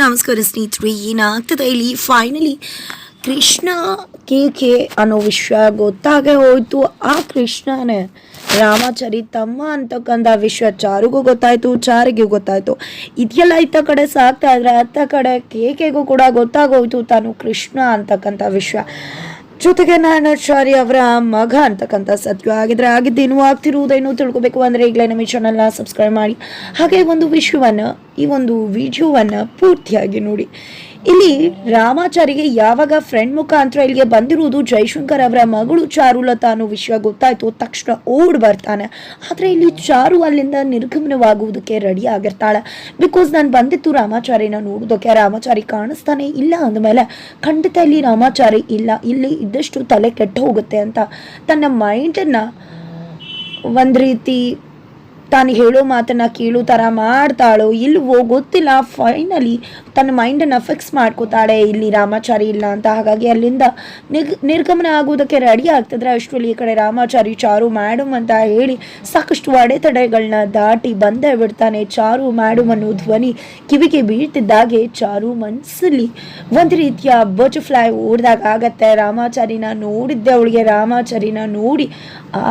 ನಮಸ್ಕಾರ ಸ್ನೇಹಿತರೆ, ಏನಾಗ್ತದೆ ಇಲ್ಲಿ? ಫೈನಲಿ ಕೃಷ್ಣ ಕೆ ಕೆ ಅನ್ನೋ ವಿಷಯ ಗೊತ್ತಾಗೇ ಹೋಯಿತು. ಆ ಕೃಷ್ಣನೇ ರಾಮಾಚಾರಿ ತಮ್ಮ ಅಂತಕ್ಕಂಥ ವಿಷಯ ಚಾರಿಗೂ ಗೊತ್ತಾಯ್ತು, ಚಾರಿಗೆ ಗೊತ್ತಾಯ್ತು. ಇದೆಲ್ಲ ಇತ್ತ ಕಡೆ ಸಾಕ್ತಾ ಇದ್ರೆ ಅತ್ತ ಕಡೆ ಕೇಕೆಗೂ ಕೂಡ ಗೊತ್ತಾಗೋಯ್ತು ತಾನು ಕೃಷ್ಣ ಅಂತಕ್ಕಂಥ ವಿಷಯ. ಜೊತೆಗೆ ನಾರಾಯಣಾಚಾರಿ ಅವರ ಮಗ ಅಂತಕ್ಕಂಥ ಸತ್ಯ ಆಗಿದ್ರೆ ಆಗಿದ್ದೇನು ಆಗ್ತಿರುವುದೇನು ತಿಳ್ಕೊಬೇಕು ಅಂದರೆ ಈಗಲೇ ನಮ್ಮ ಚಾನಲ್ನ ಸಬ್ಸ್ಕ್ರೈಬ್ ಮಾಡಿ. ಹಾಗೆ ಒಂದು ವಿಷಯವನ್ನು ಈ ಒಂದು ವಿಡಿಯೋವನ್ನು ಪೂರ್ತಿಯಾಗಿ ನೋಡಿ. ಇಲ್ಲಿ ರಾಮಾಚಾರಿಗೆ ಯಾವಾಗ ಫ್ರೆಂಡ್ ಮುಖಾಂತರ ಇಲ್ಲಿಗೆ ಬಂದಿರುವುದು ಜೈಶಂಕರ್ ಅವರ ಮಗಳು ಚಾರುಲತಾ ಅನ್ನೋ ವಿಷಯ ಗೊತ್ತಾಯ್ತು. ತಕ್ಷಣ ಓಡ್ ಬರ್ತಾನೆ. ಆದರೆ ಇಲ್ಲಿ ಚಾರು ಅಲ್ಲಿಂದ ನಿರ್ಗಮನವಾಗುವುದಕ್ಕೆ ರೆಡಿ ಆಗಿರ್ತಾಳೆ. ಬಿಕಾಸ್ ನಾನು ಬಂದಿತ್ತು ರಾಮಾಚಾರಿನ ನೋಡೋದಕ್ಕೆ ರಾಮಾಚಾರಿ ಕಾಣಿಸ್ತಾನೆ ಇಲ್ಲ ಅಂದಮೇಲೆ ಖಂಡಿತ ಇಲ್ಲಿ ರಾಮಾಚಾರಿ ಇಲ್ಲ. ಇಲ್ಲಿ ಇದ್ದಷ್ಟು ತಲೆ ಕೆಟ್ಟು ಹೋಗುತ್ತೆ ಅಂತ ತನ್ನ ಮೈಂಡನ್ನು ಒಂದು ರೀತಿ ತಾನು ಹೇಳೋ ಮಾತನ್ನ ಕೇಳೋ ಥರ ಮಾಡ್ತಾಳೋ ಇಲ್ವೋ ಗೊತ್ತಿಲ್ಲ. ಫೈನಲಿ ತನ್ನ ಮೈಂಡನ್ನು ಫಿಕ್ಸ್ ಮಾಡ್ಕೋತಾಳೆ. ಇಲ್ಲಿ ರಾಮಾಚಾರಿ ಇಲ್ಲ ಅಂತ. ಹಾಗಾಗಿ ಅಲ್ಲಿಂದ ನಿಗ್ ನಿರ್ಗಮನ ಆಗೋದಕ್ಕೆ ರೆಡಿ ಆಗ್ತಿದ್ರೆ ಅಷ್ಟರಲ್ಲಿ ಈ ಕಡೆ ರಾಮಾಚಾರಿ ಚಾರು ಮ್ಯಾಡಮ್ ಅಂತ ಹೇಳಿ ಸಾಕಷ್ಟು ಅಡೆತಡೆಗಳನ್ನ ದಾಟಿ ಬಂದೇ ಬಿಡ್ತಾನೆ. ಚಾರು ಮ್ಯಾಡಮ್ ಅನ್ನೋ ಧ್ವನಿ ಕಿವಿಗೆ ಬೀಳ್ತಿದ್ದಾಗೆ ಚಾರು ಮನಸ್ಸಲ್ಲಿ ಒಂದು ರೀತಿಯ ಬಟರ್ಫ್ಲೈ ಓಡಿದಾಗ ಆಗತ್ತೆ. ರಾಮಾಚಾರಿನ ನೋಡಿದ್ದೆ ಅವಳಿಗೆ. ರಾಮಾಚಾರಿನ ನೋಡಿ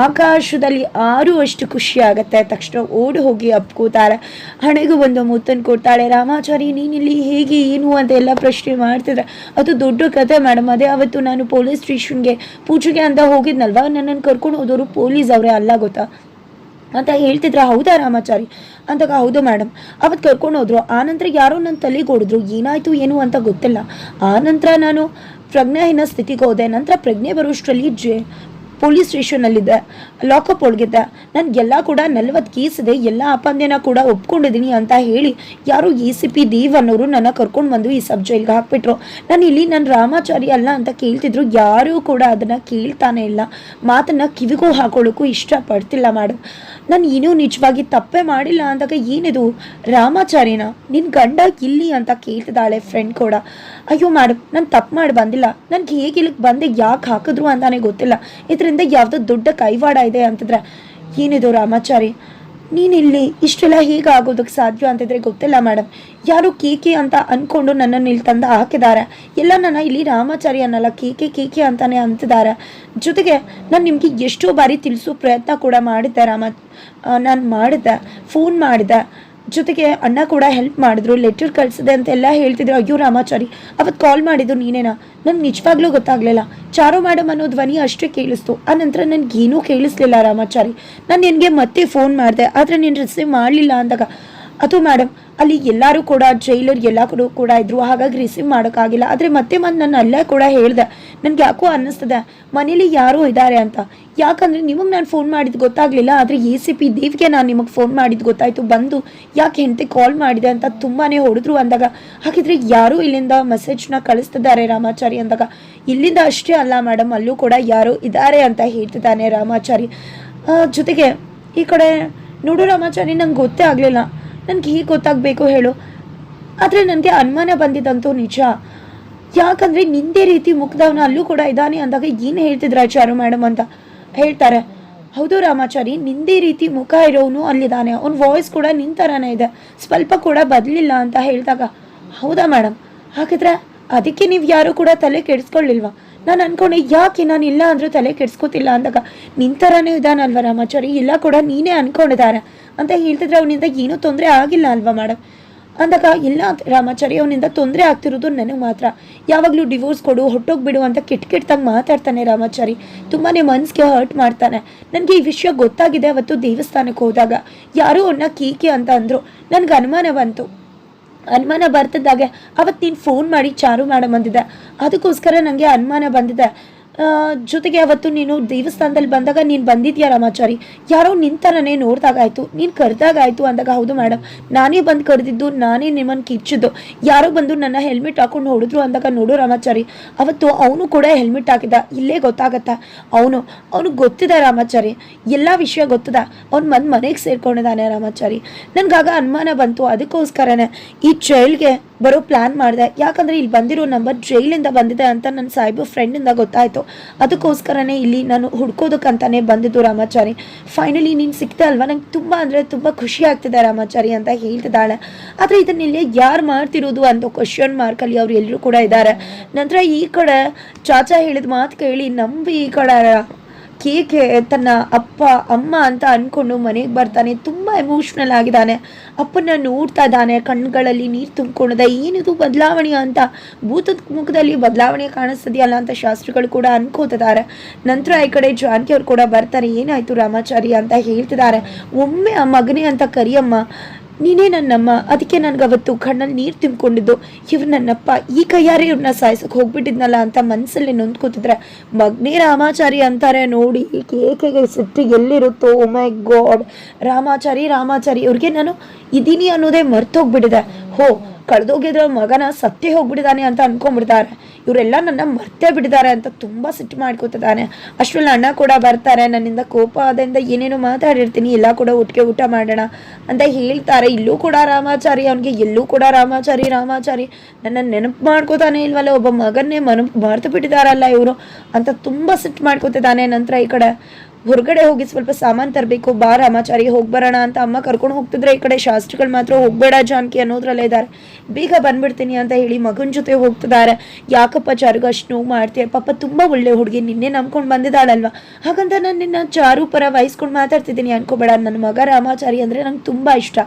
ಆಕಾಶದಲ್ಲಿ ಆರುವಷ್ಟು ಖುಷಿ ಆಗತ್ತೆ. ತಕ್ಷಣ ಓಡಿ ಹೋಗಿ ಅಪ್ಕೋತಾಳೆ. ಹಣೆಗೂ ಒಂದು ಮುತ್ತನ್ನು ಕೊಡ್ತಾಳೆ, ರಾಮಾಚಾರಿ, ನೀನಿಲ್ಲಿ ಹೇಗೆ, ಏನು ಅಂತ ಎಲ್ಲ ಪ್ರಶ್ನೆ ಮಾಡ್ತಿದ್ರೆ. ಅದು ದೊಡ್ಡ ಕತೆ ಮೇಡಮ್. ಅದೇ ಅವತ್ತು ನಾನು ಪೊಲೀಸ್ ಸ್ಟೇಷನ್ಗೆ ಪೂಜೆಗೆ ಅಂತ ಹೋಗಿದ್ನಲ್ವಾ? ನನ್ನನ್ನು ಕರ್ಕೊಂಡು ಹೋದವರು ಪೊಲೀಸ್ ಅವರೇ ಅಲ್ಲ ಗೊತ್ತಾ? ಅಂತ ಹೇಳ್ತಿದ್ರ, ಹೌದಾ ರಾಮಾಚಾರಿ? ಅಂತ ಹೌದು ಮೇಡಮ್. ಅವತ್ತು ಕರ್ಕೊಂಡು ಹೋದ್ರು. ಆನಂತರ ಯಾರೋ ನನ್ನ ತಲೆಗೆ ಹೊಡೆದ್ರು ಏನಾಯ್ತು, ಏನು ಅಂತ ಗೊತ್ತಿಲ್ಲ. ಆನಂತರ ನಾನು ಪ್ರಜ್ಞಾಹೀನ ಸ್ಥಿತಿಗೆ ಹೋದೆ. ನಂತರ ಪ್ರಜ್ಞೆ ಬರುವಷ್ಟರಲ್ಲಿ ಜೆ ಪೊಲೀಸ್ ಸ್ಟೇಷನಲ್ಲಿದ್ದೆ ಲಾಕಪ್ ಒಳಗಿದ್ದೆ, ನನಗೆಲ್ಲ ಕೂಡ ನಲ್ವತ್ತು ಕೇಸ್ ಇದೆ, ಎಲ್ಲ ಅಪಂದ್ಯನ ಕೂಡ ಒಪ್ಕೊಂಡಿದ್ದೀನಿ ಅಂತ ಹೇಳಿ ಯಾರು ಎ ಸಿ ಪಿ ದೇವ್ ಅನ್ನೋರು ನನ್ನ ಕರ್ಕೊಂಡು ಬಂದು ಈ ಸಬ್ ಜೈಲ್ಗೆ ಹಾಕ್ಬಿಟ್ರು. ನಾನು ಇಲ್ಲಿ ನನ್ನ ರಾಮಾಚಾರಿ ಅಲ್ಲ ಅಂತ ಕೇಳ್ತಿದ್ರು, ಯಾರೂ ಕೂಡ ಅದನ್ನು ಕೇಳ್ತಾನೆ ಇಲ್ಲ. ಮಾತನ್ನು ಕಿವಿಗೂ ಹಾಕೊಳ್ಳೋಕ್ಕೂ ಇಷ್ಟಪಡ್ತಿಲ್ಲ ಮೇಡಮ್ ನಾನು ಏನೂ ನಿಜವಾಗಿ ತಪ್ಪೇ ಮಾಡಿಲ್ಲ ಅಂದಾಗ ಏನಿದು? ರಾಮಾಚಾರಿನ? ನಿನ್ನ ಗಂಡ ಇಲ್ಲಿ ಅಂತ ಕೇಳ್ತಿದ್ದಾಳೆ ಫ್ರೆಂಡ್ ಕೂಡ. ಅಯ್ಯೋ ಮೇಡಮ್ ನಾನು ತಪ್ಪು ಮಾಡಿ ಬಂದಿಲ್ಲ. ನನಗೆ ಹೇಗೆ ಇಲ್ಲಿಗೆ ಬಂದೆ, ಯಾಕೆ ಹಾಕಿದ್ರು ಅಂತಾನೆ ಗೊತ್ತಿಲ್ಲ. ಇದರಿಂದ ಯಾವುದೋ ದೊಡ್ಡ ಕೈವಾಡ ಇದೆ ಅಂತಂದ್ರೆ, ಏನಿದು ರಾಮಾಚಾರಿ? ನೀನಿಲ್ಲಿ ಇಷ್ಟೆಲ್ಲ ಹೇಗೆ ಆಗೋದಕ್ಕೆ ಸಾಧ್ಯ ಅಂತಿದ್ರೆ ಗೊತ್ತಿಲ್ಲ ಮೇಡಮ್. ಯಾರು ಕೇಕೆ ಅಂತ ಅಂದ್ಕೊಂಡು ನನ್ನನ್ನು ಇಲ್ಲಿ ತಂದು ಹಾಕಿದ್ದಾರೆ. ಎಲ್ಲ ನನ್ನ ಇಲ್ಲಿ ರಾಮಾಚಾರಿ ಅನ್ನಲ್ಲ ಕೇಕೆ ಕೇಕೆ ಅಂತಾನೆ ಅಂತಿದ್ದಾರೆ. ಜೊತೆಗೆ ನಾನು ನಿಮಗೆ ಎಷ್ಟೋ ಬಾರಿ ತಿಳಿಸೋ ಪ್ರಯತ್ನ ಕೂಡ ಮಾಡಿದ್ದೆ ರಾಮ ನಾನು ಮಾಡಿದ್ದೆ, ಫೋನ್ ಮಾಡಿದೆ ಜೊತೆಗೆ ಅಣ್ಣ ಕೂಡ ಹೆಲ್ಪ್ ಮಾಡಿದ್ರು ಲೆಟರ್ ಕಳಿಸಿದೆ ಅಂತೆಲ್ಲ ಹೇಳ್ತಿದ್ರು. ಅಯ್ಯೋ ರಾಮಾಚಾರಿ ಅವತ್ತು ಕಾಲ್ ಮಾಡಿದ್ರು ನೀನೇನಾ? ನನ್ಗೆ ನಿಜವಾಗ್ಲೂ ಗೊತ್ತಾಗ್ಲಿಲ್ಲ. ಚಾರು ಮೇಡಮ್ ಅನ್ನೋ ಧ್ವನಿ ಅಷ್ಟೇ ಕೇಳಿಸ್ತು. ಆ ನಂತರ ನನಗೇನೂ ಕೇಳಿಸ್ಲಿಲ್ಲ ರಾಮಾಚಾರಿ. ನಾನು ನಿನಗೆ ಮತ್ತೆ ಫೋನ್ ಮಾಡಿದೆ, ಆದರೆ ನೀನು ರಿಸೀವ್ ಮಾಡಲಿಲ್ಲ ಅಂದಾಗ ಅದು ಮೇಡಮ್ ಅಲ್ಲಿ ಎಲ್ಲರೂ ಕೂಡ ಜೈಲರ್ ಎಲ್ಲ ಕಡೆ ಕೂಡ ಇದ್ರು, ಹಾಗಾಗಿ ರಿಸೀವ್ ಮಾಡೋಕ್ಕಾಗಿಲ್ಲ. ಆದರೆ ಮತ್ತೆ ಮತ್ತೆ ನಾನು ಅಲ್ಲೇ ಕೂಡ ಹೇಳಿದೆ, ನನಗೆ ಯಾಕೋ ಅನ್ನಿಸ್ತದೆ, ಮನೇಲಿ ಯಾರೋ ಇದ್ದಾರೆ ಅಂತ. ಯಾಕಂದರೆ ನಿಮಗೆ ನಾನು ಫೋನ್ ಮಾಡಿದ್ದು ಗೊತ್ತಾಗಲಿಲ್ಲ, ಆದರೆ ಎ ಸಿ ಪಿ ದೇವ್ಗೆ ನಾನು ನಿಮಗೆ ಫೋನ್ ಮಾಡಿದ್ದು ಗೊತ್ತಾಯಿತು, ಬಂದು ಯಾಕೆ ಹೆಂಡತಿ ಕಾಲ್ ಮಾಡಿದೆ ಅಂತ ತುಂಬಾ ಹೊಡೆದ್ರು ಅಂದಾಗ. ಹಾಗಿದ್ರೆ ಯಾರೂ ಇಲ್ಲಿಂದ ಮೆಸೇಜ್ನ ಕಳಿಸ್ತಿದ್ದಾರೆ ರಾಮಾಚಾರಿ ಅಂದಾಗ. ಇಲ್ಲಿಂದ ಅಷ್ಟೇ ಅಲ್ಲ ಮೇಡಮ್ ಅಲ್ಲೂ ಕೂಡ ಯಾರೋ ಇದ್ದಾರೆ ಅಂತ ಹೇಳ್ತಿದ್ದಾನೆ ರಾಮಾಚಾರಿ. ಜೊತೆಗೆ ಈ ಕಡೆ ನೋಡು ರಾಮಾಚಾರಿ, ನಂಗೆ ಗೊತ್ತೇ ಆಗಲಿಲ್ಲ. ನನಗೆ ಹೀಗೆ ಗೊತ್ತಾಗಬೇಕು ಹೇಳು. ಆದರೆ ನನಗೆ ಅನುಮಾನ ಬಂದಿದ್ದಂತೂ ನಿಜ. ಯಾಕಂದರೆ ನಿಂದೇ ರೀತಿ ಮುಗ್ದವನ ಅಲ್ಲೂ ಕೂಡ ಇದ್ದಾನೆ ಅಂದಾಗ ಏನು ಹೇಳ್ತಿದ್ರ ಚಾರು ಮೇಡಮ್ ಅಂತ ಹೇಳ್ತಾರೆ. ಹೌದು ರಾಮಾಚಾರಿ, ನಿಂದೇ ರೀತಿ ಮುಖ ಇರೋನು ಅಲ್ಲಿದ್ದಾನೆ ಅವ್ನ ವಾಯ್ಸ್ ಕೂಡ ನಿನ್ನ ಥರನೇ ಇದೆ. ಸ್ವಲ್ಪ ಕೂಡ ಬದಲಿಲ್ಲ ಅಂತ ಹೇಳಿದಾಗ, ಹೌದಾ ಮೇಡಮ್ ಹಾಗಿದ್ರೆ ಅದಕ್ಕೆ ನೀವು ಯಾರು ಕೂಡ ತಲೆ ಕೆಡಿಸ್ಕೊಳ್ಳಿಲ್ವಾ? ನಾನು ಅನ್ಕೊಂಡೆ ಯಾಕೆ ನಾನು ಇಲ್ಲ ಅಂದರೂ ತಲೆ ಕೆಡಿಸ್ಕೋತಿಲ್ಲ ಅಂದಾಗ ನಿನ್ನ ಥರನೇ ಇದ್ದಾನಲ್ವ ರಾಮಾಚಾರಿ? ಇಲ್ಲ ಕೂಡ ನೀನೇ ಅನ್ಕೊಂಡಿದ್ದಾರೆ ಅಂತ ಹೇಳ್ತಿದ್ರೆ ಅವನಿಂದ ಏನೂ ತೊಂದರೆ ಆಗಿಲ್ಲ ಅಲ್ವಾ ಮೇಡಮ್ ಅಂದಾಗ ಇಲ್ಲ, ರಾಮಾಚಾರಿ ಅವನಿಂದ ತೊಂದರೆ ಆಗ್ತಿರೋದು ನನಗೆ ಮಾತ್ರ. ಯಾವಾಗಲೂ ಡಿವೋರ್ಸ್ ಕೊಡು ಹೊಟ್ಟೋಗ್ಬಿಡು ಅಂತ ಕೆಟ್ಟ ಕೆಟ್ಟದಾಗ ಮಾತಾಡ್ತಾನೆ ರಾಮಾಚಾರಿ. ತುಂಬಾ ಮನಸ್ಸಿಗೆ ಹರ್ಟ್ ಮಾಡ್ತಾನೆ. ನನಗೆ ಈ ವಿಷಯ ಗೊತ್ತಾಗಿದೆ ಅವತ್ತು ದೇವಸ್ಥಾನಕ್ಕೆ ಹೋದಾಗ. ಯಾರೂ ಅವನ್ನ ಕೀಕೆ ಅಂತ ಅಂದರು. ನನಗೆ ಅನುಮಾನ ಬಂತು. ಅನುಮಾನ ಬರ್ತಿದ್ದಾಗೆ ಅವತ್ತು ನೀನು ಫೋನ್ ಮಾಡಿ ಚಾರು ಮೇಡಮ್ ಅಂದಿದ್ದೆ. ಅದಕ್ಕೋಸ್ಕರ ನನಗೆ ಅನುಮಾನ ಬಂದಿದೆ. ಜೊತೆಗೆ ಅವತ್ತು ನೀನು ದೇವಸ್ಥಾನದಲ್ಲಿ ಬಂದಾಗ ನೀನು ಬಂದಿದ್ಯಾ ರಾಮಾಚಾರಿ? ಯಾರೋ ನಿಂತರನೇ ನೋಡಿದಾಗ ಆಯಿತು ನೀನು ಕರೆದಾಗ ಆಯಿತು ಅಂದಾಗ, ಹೌದು ಮೇಡಮ್ ನಾನೇ ಬಂದು ಕರೆದಿದ್ದು, ನಾನೇ ನಿಮ್ಮನ್ನು ಕಿಚ್ಚಿದ್ದು ಯಾರೋ ಬಂದು ನನ್ನ ಹೆಲ್ಮೆಟ್ ಹಾಕೊಂಡು ಹೊಡೆದ್ರು ಅಂದಾಗ, ನೋಡು ರಾಮಾಚಾರಿ, ಅವತ್ತು ಅವನು ಕೂಡ ಹೆಲ್ಮೆಟ್ ಹಾಕಿದ, ಇಲ್ಲೇ ಗೊತ್ತಾಗತ್ತಾ? ಅವನು ಅವನು ಗೊತ್ತಿದೆ ರಾಮಾಚಾರಿ, ಎಲ್ಲ ವಿಷಯ ಗೊತ್ತದ. ಅವ್ನು ಬಂದು ಮನೆಗೆ ಸೇರ್ಕೊಂಡಿದ್ದಾನೆ ರಾಮಾಚಾರಿ. ನನಗಾಗ ಅನುಮಾನ ಬಂತು, ಅದಕ್ಕೋಸ್ಕರನೇ ಈ ಜೈಲ್ಗೆ ಬರೋ ಪ್ಲ್ಯಾನ್ ಮಾಡಿದೆ. ಯಾಕಂದರೆ ಇಲ್ಲಿ ಬಂದಿರೋ ನಂಬರ್ ಜೈಲಿಂದ ಬಂದಿದೆ ಅಂತ ನನ್ನ ಸಾಹೇಬು ಫ್ರೆಂಡಿಂದ ಗೊತ್ತಾಯಿತು. ಅದಕ್ಕೋಸ್ಕರನೇ ಇಲ್ಲಿ ನಾನು ಹುಡ್ಕೋದಕ್ಕಂತಾನೆ ಬಂದಿದ್ದು ರಾಮಾಚಾರಿ. ಫೈನಲಿ ನೀನು ಸಿಕ್ತ ಅಲ್ವಾ? ನಂಗೆ ತುಂಬ ಅಂದರೆ ತುಂಬ ಖುಷಿ ಆಗ್ತಿದೆ ರಾಮಾಚಾರಿ ಅಂತ ಹೇಳ್ತಿದ್ದಾಳೆ. ಆದರೆ ಇದನ್ನೆಲ್ಲ ಯಾರು ಮಾಡ್ತಿರೋದು ಅಂತ ಕ್ವಶನ್ ಮಾರ್ಕಲ್ಲಿ ಅವ್ರು ಎಲ್ಲರೂ ಕೂಡ ಇದ್ದಾರೆ. ನಂತರ ಈ ಕಡೆ ಚಾಚಾ ಹೇಳಿದ ಮಾತು ಕೇಳಿ ನಂಬಿ ಈ ಕಡೆ ಕೇಕೆ ತನ್ನ ಅಪ್ಪ, ಅಮ್ಮ ಅಂತ ಅಂದ್ಕೊಂಡು ಮನೆಗೆ ಬರ್ತಾನೆ. ತುಂಬ ಎಮೋಷ್ನಲ್ ಆಗಿದ್ದಾನೆ. ಅಪ್ಪನ ನೋಡ್ತಾ ಇದ್ದಾನೆ. ಕಣ್ಗಳಲ್ಲಿ ನೀರು ತುಂಬಿಕೊಂಡಿದೆ, ಏನಿದು ಬದಲಾವಣೆ ಅಂತ? ಭೂತದ ಮುಖದಲ್ಲಿ ಬದಲಾವಣೆ ಕಾಣಿಸ್ತದೆಯಲ್ಲ ಅಂತ ಶಾಸ್ತ್ರಿಗಳು ಕೂಡ ಅನ್ಕೋತಿದ್ದಾರೆ. ನಂತರ ಈ ಕಡೆ ಜಾನಕಿ ಅವ್ರು ಕೂಡ ಬರ್ತಾರೆ. ಏನಾಯ್ತು ರಾಮಾಚಾರಿ ಅಂತ ಹೇಳ್ತಿದ್ದಾರೆ. ಒಮ್ಮೆ ಆ ಮಗನೇ ಅಂತ ಕರಿಯಮ್ಮ ನೀನೇ ನನ್ನಮ್ಮ. ಅದಕ್ಕೆ ನನಗೆ ಅವತ್ತು ಕಣ್ಣಲ್ಲಿ ನೀರು ತುಂಬಿಕೊಂಡಿದ್ದು. ಇವ್ರು ನನ್ನಪ್ಪ. ಈ ಕೈಯಾರೆ ಇವ್ರನ್ನ ಸಾಯಿಸೋಕೆ ಹೋಗ್ಬಿಟ್ಟಿದ್ನಲ್ಲ ಅಂತ ಮನಸ್ಸಲ್ಲಿ ನೊಂದ್ಕೋತಿದ್ರೆ ಮಗ್ನೇ ರಾಮಾಚಾರಿ ಅಂತಾರೆ ನೋಡಿ. ಕೇಕೆಗೆ ಸಿಟ್ಟಿಗೆ ಎಲ್ಲಿರುತ್ತೋ? ಮೈ ಗಾಡ್ ರಾಮಾಚಾರಿ ರಾಮಾಚಾರಿ, ಇವ್ರಿಗೆ ನಾನು ಇದ್ದೀನಿ ಅನ್ನೋದೇ ಮರ್ತೋಗ್ಬಿಟ್ಟಿದೆ. ಹೋ ಕಳೆದೋಗಿದ್ರ ಮಗನ ಸತ್ತೇ ಹೋಗ್ಬಿಟ್ಟಿದ್ದಾನೆ ಅಂತ ಅನ್ಕೊಂಡ್ಬಿಡ್ತಾರೆ. ಇವರೆಲ್ಲ ನನ್ನ ಮರ್ತೇ ಬಿಟ್ಟಿದ್ದಾರೆ ಅಂತ ತುಂಬ ಸಿಟ್ಟು ಮಾಡ್ಕೊತಿದ್ದಾನೆ. ಅಷ್ಟರಲ್ಲಿ ಅಣ್ಣ ಕೂಡ ಬರ್ತಾರೆ, ನನ್ನಿಂದ ಕೋಪ ಆದಿಂದ ಏನೇನೋ ಮಾತಾಡಿರ್ತೀನಿ, ಎಲ್ಲ ಕೂಡ ಒಟ್ಟಿಗೆ ಊಟ ಮಾಡೋಣ ಅಂತ ಹೇಳ್ತಾರೆ. ಇಲ್ಲೂ ಕೂಡ ರಾಮಾಚಾರಿ, ಅವನಿಗೆ ಎಲ್ಲೂ ಕೂಡ ರಾಮಾಚಾರಿ ರಾಮಾಚಾರಿ. ನನ್ನ ನೆನಪು ಮಾಡ್ಕೋತಾನೆ ಇಲ್ವಲ್ಲ, ಒಬ್ಬ ಮಗನ್ನೇ ಮನ, ಮರ್ತು ಬಿಟ್ಟಿದಾರಲ್ಲ ಇವರು ಅಂತ ತುಂಬ ಸಿಟ್ಟು ಮಾಡ್ಕೋತಿದ್ದಾನೆ ನಂತರ ಈ ಕಡೆ. ಹೊರಗಡೆ ಹೋಗಿ ಸ್ವಲ್ಪ ಸಾಮಾನು ತರಬೇಕು, ಬಾ ರಾಮಾಚಾರಿ ಹೋಗಿ ಬರೋಣ ಅಂತ ಅಮ್ಮ ಕರ್ಕೊಂಡು ಹೋಗ್ತಿದ್ರೆ ಈ ಕಡೆ ಶಾಸ್ತ್ರಿಗಳು ಮಾತ್ರ ಹೋಗ್ಬೇಡ ಜಾನಕಿ ಅನ್ನೋದ್ರಲ್ಲೇ ಇದ್ದಾರೆ. ಬೇಗ ಬಂದ್ಬಿಡ್ತೀನಿ ಅಂತ ಹೇಳಿ ಮಗನ ಜೊತೆ ಹೋಗ್ತಿದ್ದಾರೆ. ಯಾಕಪ್ಪ ಚಾರುಗ ಅಷ್ಟು ನೋವು ಮಾಡ್ತೀಯ? ಪಾಪ ತುಂಬ ಒಳ್ಳೆ ಹುಡುಗಿ, ನಿನ್ನೆ ನಂಬ್ಕೊಂಡು ಬಂದಿದ್ದಾಳಲ್ವಾ? ಹಾಗಂತ ನಾನು ನಿನ್ನ ಚಾರು ಪರ ವಹಿಸ್ಕೊಂಡು ಮಾತಾಡ್ತಿದ್ದೀನಿ ಅನ್ಕೋಬೇಡ. ನನ್ನ ಮಗ ರಾಮಾಚಾರಿ ಅಂದರೆ ನಂಗೆ ತುಂಬ ಇಷ್ಟ.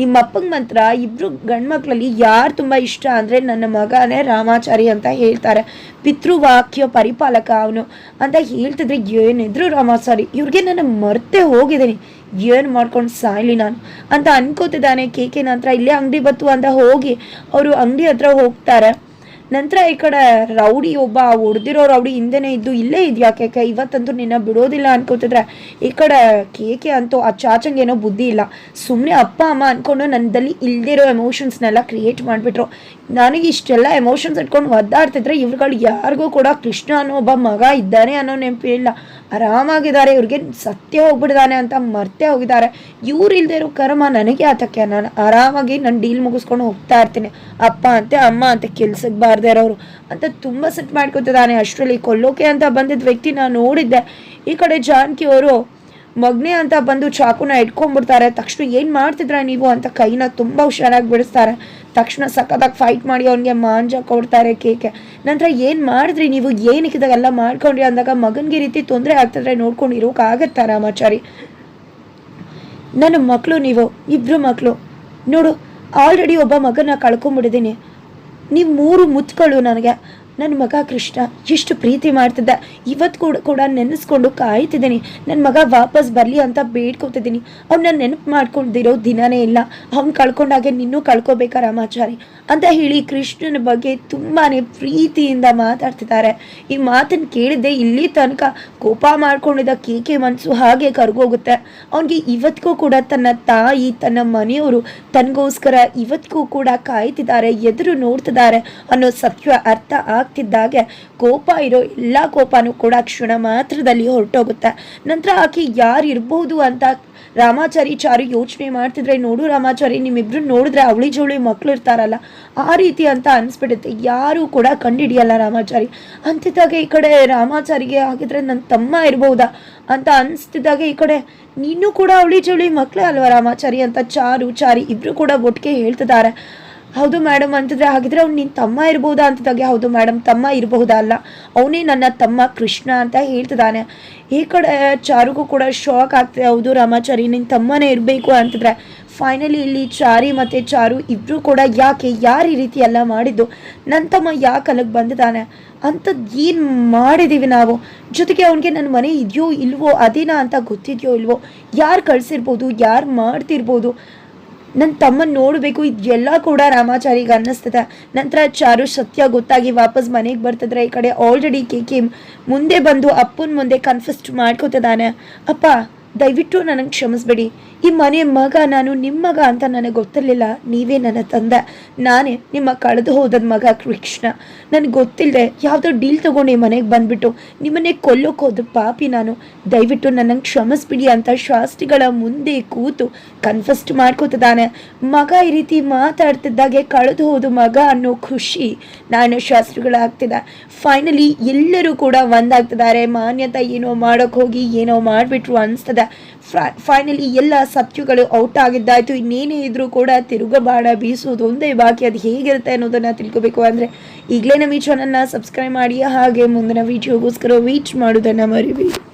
ನಿಮ್ಮ ಅಪ್ಪಂಗೆ ಮಾತ್ರ ಇಬ್ಬರು ಗಂಡ್ಮಕ್ಳಲ್ಲಿ ಯಾರು ತುಂಬ ಇಷ್ಟ ಅಂದರೆ ನನ್ನ ಮಗನೇ ರಾಮಾಚಾರಿ ಅಂತ ಹೇಳ್ತಾರೆ. ಪಿತೃವಾಕ್ಯ ಪರಿಪಾಲಕ ಅವನು ಅಂತ ಹೇಳ್ತಿದ್ರೆ ಏನಿದ್ರು ರಾಮಾಚಾರಿ. ಇವ್ರಿಗೆ ನಾನು ಮರ್ತೇ ಹೋಗಿದ್ದೀನಿ. ಏನು ಮಾಡ್ಕೊಂಡು ಸಾಯ್ಲಿ ನಾನು? ಅಂತ ಅನ್ಕೋತಿದ್ದಾನೆ ಕೆ ಕೆ ನಂತರ. ಇಲ್ಲೇ ಅಂಗಡಿ ಬತ್ತು ಅಂತ ಹೋಗಿ ಅವರು ಅಂಗಡಿ ಹತ್ರ ಹೋಗ್ತಾರೆ. ನಂತರ ಈ ಕಡೆ ರೌಡಿ ಒಬ್ಬ ಹೊಡೆದಿರೋ ರೌಡಿ ಹಿಂದೆನೇ ಇದ್ದು ಇಲ್ಲೇ ಇದೆಯಾ ಕೇಕೆ ಇವತ್ತಂತೂ ನಿನ್ನ ಬಿಡೋದಿಲ್ಲ ಅನ್ಕೋತಿದ್ರೆ. ಈ ಕಡೆ ಕೇಕೆ ಅಂತೂ ಆ ಚಾಚಂಗೇನೋ ಬುದ್ಧಿ ಇಲ್ಲ. ಸುಮ್ಮನೆ ಅಪ್ಪ, ಅಮ್ಮ ಅನ್ಕೊಂಡು ನನ್ನದಲ್ಲಿ ಇಲ್ದಿರೋ ಎಮೋಷನ್ಸ್ನೆಲ್ಲ ಕ್ರಿಯೇಟ್ ಮಾಡಿಬಿಟ್ರು. ನನಗೆ ಇಷ್ಟೆಲ್ಲ ಎಮೋಷನ್ಸ್ ಇಟ್ಕೊಂಡು ಒದ್ದಾಡ್ತಿದ್ರೆ ಇವ್ರುಗಳು ಯಾರಿಗೂ ಕೂಡ ಕೃಷ್ಣ ಅನ್ನೋ ಒಬ್ಬ ಮಗ ಇದ್ದಾನೆ ಅನ್ನೋ ನೆನಪಿಲ್ಲ ಇಲ್ಲ. ಆರಾಮಾಗಿದ್ದಾರೆ, ಇವ್ರಿಗೆ ಸತ್ಯ ಹೋಗ್ಬಿಟ್ಟಿದ್ದಾನೆ ಅಂತ ಮರ್ತೆ ಹೋಗಿದ್ದಾರೆ. ಇವ್ರು ಇರೋ ಕರ್ಮ ನನಗೆ ಆತಕ್ಕೆ. ನಾನು ಆರಾಮಾಗಿ ನಾನು ಡೀಲ್ ಮುಗಿಸ್ಕೊಂಡು ಹೋಗ್ತಾ ಇರ್ತೀನಿ. ಅಪ್ಪ ಅಂತೆ, ಅಮ್ಮ ಅಂತೆ ಕೆಲ್ಸಕ್ಕೆ ಬಾರ್ದೇ ಇರೋರು ಅಂತ ತುಂಬ ಸೆಟ್ ಮಾಡ್ಕೊತಿದ್ದಾನೆ. ಅಷ್ಟರಲ್ಲಿ ಕೊಲ್ಲೋಕೆ ಅಂತ ಬಂದಿದ್ದ ವ್ಯಕ್ತಿ ನಾನು ನೋಡಿದ್ದೆ. ಈ ಕಡೆ ಜಾನಕಿ ಅವರು ಮಗ್ನೆ ಅಂತ ಬಂದು ಚಾಕುನ ಇಟ್ಕೊಂಡ್ಬಿಡ್ತಾರೆ. ತಕ್ಷಣ ಏನು ಮಾಡ್ತಿದ್ರ ನೀವು ಅಂತ ಕೈನ ತುಂಬ ಹುಷಾರಾಗಿ ಬಿಡಿಸ್ತಾರೆ. ತಕ್ಷಣ ಸಖತ್ತಾಗಿ ಫೈಟ್ ಮಾಡಿ ಅವನಿಗೆ ಮಾಂಜ ಕೊಡ್ತಾರೆ ಕೇಕೆ. ನಂತರ ಏನು ಮಾಡಿದ್ರಿ ನೀವು? ಏನಕ್ಕೆ ಇದೆಲ್ಲ ಮಾಡ್ಕೊಂಡ್ರಿ ಅಂದಾಗ ಮಗನಿಗೆ ರೀತಿ ತೊಂದರೆ ಆಗ್ತಿದ್ರೆ ನೋಡ್ಕೊಂಡು ಇರೋಕ್ಕಾಗತ್ತಾ ರಾಮಾಚಾರಿ? ನನ್ನ ಮಕ್ಕಳು ನೀವು ಇಬ್ಬರು ಮಕ್ಕಳು ನೋಡು ಆಲ್ರೆಡಿ ಒಬ್ಬ ಮಗನ ಕಳ್ಕೊಂಬಿಡಿದ್ದೀನಿ ನೀವು ಮೂರು ಮುತ್ಗಳು ನನಗೆ. ನನ್ನ ಮಗ ಕೃಷ್ಣ ಎಷ್ಟು ಪ್ರೀತಿ ಮಾಡ್ತಿದ್ದ. ಇವತ್ತು ಕೂಡ ಕೂಡ ನೆನೆಸ್ಕೊಂಡು ಕಾಯ್ತಿದ್ದೀನಿ. ನನ್ನ ಮಗ ವಾಪಸ್ ಬರಲಿ ಅಂತ ಬೇಡ್ಕೊತಿದ್ದೀನಿ. ಅವ್ನ ನೆನಪು ಮಾಡ್ಕೊಂಡಿರೋ ದಿನನೇ ಇಲ್ಲ. ಅವ್ನು ಕಳ್ಕೊಂಡಾಗೆ ನಿನ್ನೂ ಕಳ್ಕೊಬೇಕಾ ರಾಮಾಚಾರಿ? ಅಂತ ಹೇಳಿ ಕೃಷ್ಣನ ಬಗ್ಗೆ ತುಂಬಾ ಪ್ರೀತಿಯಿಂದ ಮಾತಾಡ್ತಿದ್ದಾರೆ. ಈ ಮಾತನ್ನು ಕೇಳಿದ್ದೆ ಇಲ್ಲಿ ತನಕ ಕೋಪ ಮಾಡ್ಕೊಂಡಿದ್ದ ಕೇಕೆ ಮನಸ್ಸು ಹಾಗೆ ಕರ್ಗೋಗುತ್ತೆ. ಅವನಿಗೆ ಇವತ್ತಿಗೂ ಕೂಡ ತನ್ನ ತಾಯಿ, ತನ್ನ ಮನೆಯವರು ತನಗೋಸ್ಕರ ಇವತ್ತಿಗೂ ಕೂಡ ಕಾಯ್ತಿದ್ದಾರೆ, ಎದುರು ನೋಡ್ತಿದ್ದಾರೆ ಅನ್ನೋ ಸತ್ಯ ಅರ್ಥ ಆಗ್ತಿದ್ದಾಗೆ ಕೋಪ ಇರೋ ಎಲ್ಲ ಕೋಪನೂ ಕೂಡ ಕ್ಷಣ ಮಾತ್ರದಲ್ಲಿ ಹೊರಟೋಗುತ್ತೆ. ನಂತರ ಆಕೆ ಯಾರು ಇರ್ಬೋದು ಅಂತ ರಾಮಾಚಾರಿ ಚಾರು ಯೋಚನೆ ಮಾಡ್ತಿದ್ರೆ ನೋಡು ರಾಮಾಚಾರಿ, ನಿಮ್ಮಿಬ್ರು ನೋಡಿದ್ರೆ ಅವಳಿ ಜವಳಿ ಮಕ್ಳು ಇರ್ತಾರಲ್ಲ, ಆ ರೀತಿ ಅಂತ ಅನ್ಸ್ಬಿಡುತ್ತೆ. ಯಾರು ಕೂಡ ಕಂಡಿಡಿಯಲ್ಲ ರಾಮಾಚಾರಿ. ಅಂತಿದ್ದಾಗ ಈ ಕಡೆ ರಾಮಾಚಾರಿಗೆ ಆಗಿದ್ರೆ ನನ್ನ ತಮ್ಮ ಇರ್ಬೋದಾ ಅಂತ ಅನಿಸ್ತಿದ್ದಾಗ ಈ ಕಡೆ. ನೀನು ಕೂಡ ಅವಳಿ ಜವಳಿ ಮಕ್ಕಳೇ ಅಲ್ವಾ ರಾಮಾಚಾರಿ ಅಂತ ಚಾರು ಚಾರಿ ಇಬ್ರು ಕೂಡ ಒಟ್ಟಿಗೆ ಹೇಳ್ತಿದ್ದಾರೆ. ಹೌದು ಮೇಡಮ್ ಅಂತಿದ್ರೆ ಹಾಗಿದ್ರೆ ಅವ್ನು ನಿನ್ನ ತಮ್ಮ ಇರ್ಬೋದಾ ಅಂತದಾಗೆ ಹೌದು ಮೇಡಮ್, ತಮ್ಮ ಇರಬಹುದಾ ಅಲ್ಲ. ಅವನೇ ನನ್ನ ತಮ್ಮ ಕೃಷ್ಣ ಅಂತ ಹೇಳ್ತಿದ್ದಾನೆ. ಈ ಕಡೆ ಚಾರುಗೂ ಕೂಡ ಶಾಕ್ ಆಗ್ತದೆ. ಹೌದು ರಾಮಾಚಾರಿ ನಿನ್ನ ತಮ್ಮನೇ ಇರಬೇಕು ಅಂತಿದ್ರೆ. ಫೈನಲಿ ಇಲ್ಲಿ ಚಾರಿ ಮತ್ತು ಚಾರು ಇಬ್ಬರು ಕೂಡ ಯಾಕೆ ಯಾರು ಈ ರೀತಿ ಎಲ್ಲ ಮಾಡಿದ್ದು? ನನ್ನ ತಮ್ಮ ಯಾಕೆ ಅಲ್ಲಿಗೆ ಬಂದಿದ್ದಾನೆ? ಅಂಥದ್ದು ಏನು ಮಾಡಿದ್ದೀವಿ ನಾವು? ಜೊತೆಗೆ ಅವನಿಗೆ ನನ್ನ ಮನೆ ಇದೆಯೋ ಇಲ್ವೋ, ಅದೇನಾ ಅಂತ ಗೊತ್ತಿದೆಯೋ ಇಲ್ವೋ, ಯಾರು ಕಳಿಸಿರ್ಬೋದು, ಯಾರು ಮಾಡ್ತಿರ್ಬೋದು? ನನ್ನ ತಮ್ಮನ ನೋಡಬೇಕು ಇದೆಲ್ಲ ಕೂಡ ರಾಮಾಚಾರಿಗೆ ಅನ್ನಿಸ್ತದೆ ನಂತರ ಚಾರು ಸತ್ಯ ಗೊತ್ತಾಗಿ ವಾಪಸ್ ಮನೆಗೆ ಬರ್ತದ್ರೆ ಈ ಕಡೆ ಆಲ್ರೆಡಿ ಕೆ ಮುಂದೆ ಬಂದು ಅಪ್ಪನ ಮುಂದೆ ಕನ್ಫೆಸ್ಟ್ ಮಾಡ್ಕೋತಿದ್ದಾನೆ. ಅಪ್ಪ ದಯವಿಟ್ಟು ನನಗೆ ಕ್ಷಮಿಸ್ಬೇಡಿ. ಈ ಮನೆ ಮಗ ನಾನು ನಿಮ್ಮ ಮಗ ಅಂತ ನನಗೆ ಗೊತ್ತಿರಲಿಲ್ಲ. ನೀವೇ ನನ್ನ ತಂದೆ. ನಾನೇ ನಿಮ್ಮ ಕಳೆದು ಹೋದದ ಮಗ ಕೃಷ್ಣ. ನನಗೆ ಗೊತ್ತಿಲ್ಲದೆ ಯಾವುದೋ ಡೀಲ್ ತೊಗೊಂಡು ಈ ಮನೆಗೆ ಬಂದುಬಿಟ್ಟು ನಿಮ್ಮನ್ನೇ ಕೊಲ್ಲೋಕೆ ಹೋದ ಪಾಪಿ ನಾನು. ದಯವಿಟ್ಟು ನನಗೆ ಕ್ಷಮಿಸ್ಬಿಡಿ ಅಂತ ಶಾಸ್ತ್ರಿಗಳ ಮುಂದೆ ಕೂತು ಕನ್ಫಸ್ಟ್ ಮಾಡ್ಕೋತಿದ್ದಾನೆ. ಮಗ ಈ ರೀತಿ ಮಾತಾಡ್ತಿದ್ದಾಗೆ ಕಳೆದು ಹೋದ ಮಗ ಅನ್ನೋ ಖುಷಿ ನಾನು ಶಾಸ್ತ್ರಿಗಳಾಗ್ತಿದ್ದ ಫೈನಲಿ ಎಲ್ಲರೂ ಕೂಡ ಒಂದಾಗ್ತಿದ್ದಾರೆ. ಮಾನ್ಯತೆ ಏನೋ ಮಾಡೋಕ್ಕೆ ಹೋಗಿ ಏನೋ ಮಾಡಿಬಿಟ್ರು ಅನಿಸ್ತದೆ. ಫೈನಲಿ ಎಲ್ಲ ಸತ್ಯಗಳು ಔಟ್ ಆಗಿದ್ದಾಯ್ತು. ಇನ್ನೇನೇ ಇದ್ರೂ ಕೂಡ ತಿರುಗಬಾಣ ಬೀಸೋದು ಒಂದೇ ಬಾಕಿ. ಅದು ಹೇಗಿರುತ್ತೆ ಅನ್ನೋದನ್ನ ತಿಳ್ಕೊಬೇಕು ಅಂದ್ರೆ ಈಗಲೇ ನಮ್ಮ ಈ ಚಾನಲ್ನ ಸಬ್ಸ್ಕ್ರೈಬ್ ಮಾಡಿ. ಹಾಗೆ ಮುಂದಿನ ವಿಡಿಯೋಗೋಸ್ಕರ ವೀಚ್ ಮಾಡೋದನ್ನ ಮರಿಬೇಡಿ.